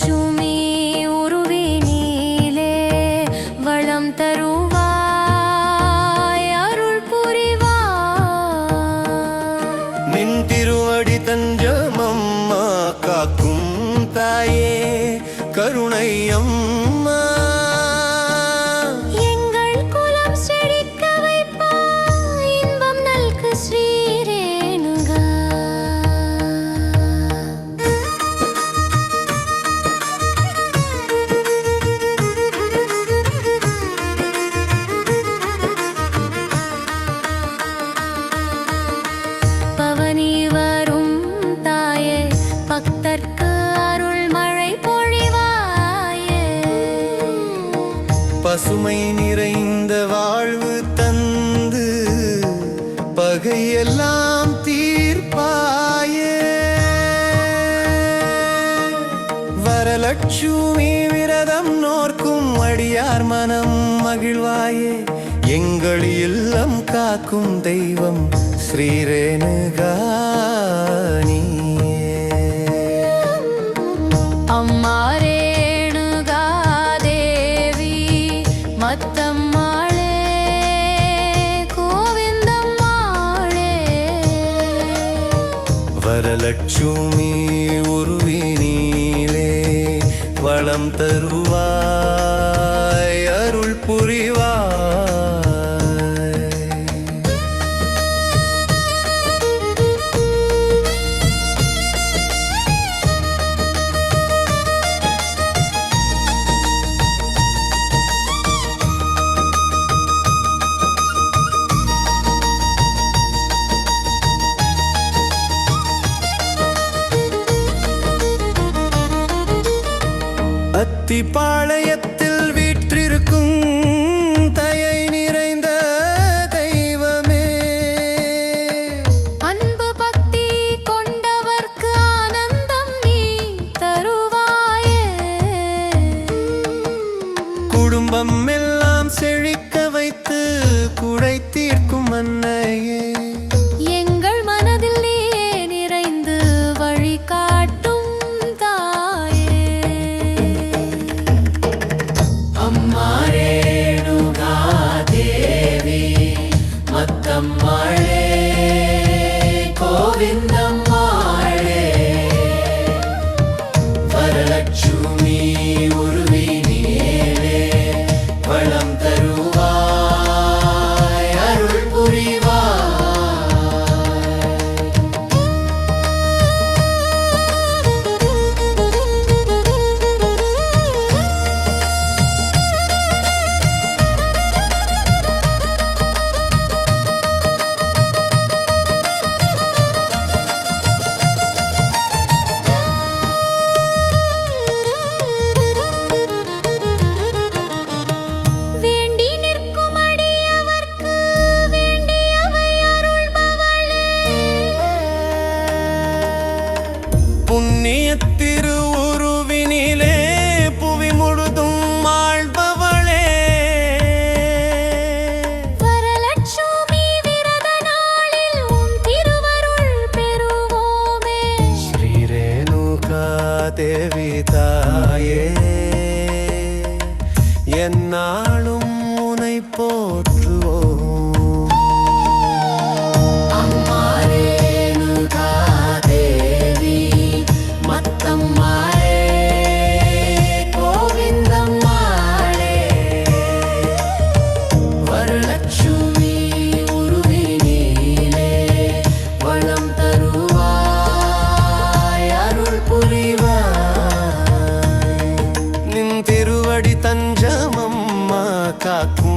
வரலட்சுமி உருவினிலே வளம் தருவாய் அருள் புரிவாய் நின் திருவடி தஞ்சமம்மா காக்கும் தாயே கருணையம் பசுமை நிறைந்த வாழ்வு தந்து பகையெல்லாம் தீர்ப்பாயே. வரலட்சுமி விரதம் நோர்க்கும் அடியார் மனம் மகிழ்வாயே. எங்கள் இல்லம் காக்கும் தெய்வம் ஸ்ரீரேணுகா வரலட்சுமி உருவினிலே வளம் தருவாய் அருள் புரிவாய். அத்திப்பாளையத்தில் வீற்றிருக்கும் தயை நிறைந்த தெய்வமே. அன்பு பக்தி கொண்டவர்க்கு ஆனந்தம் நீ தருவாயே. குடும்பம் எல்லாம் செழிக்க வைத்து குடை தீர்க்கும் அன்னையே. மத்தம்மாளே புண்ணிய திருவுருவினிலே புவி முழுதும் ஆழ்பவளே. வரலட்சுமி விரத நாளில் உன் திருவருள் பெறுவோமே. ஸ்ரீரேணுகா தேவி தாயே என்னாலும் உனை போற்றுவோம் புரிவாய்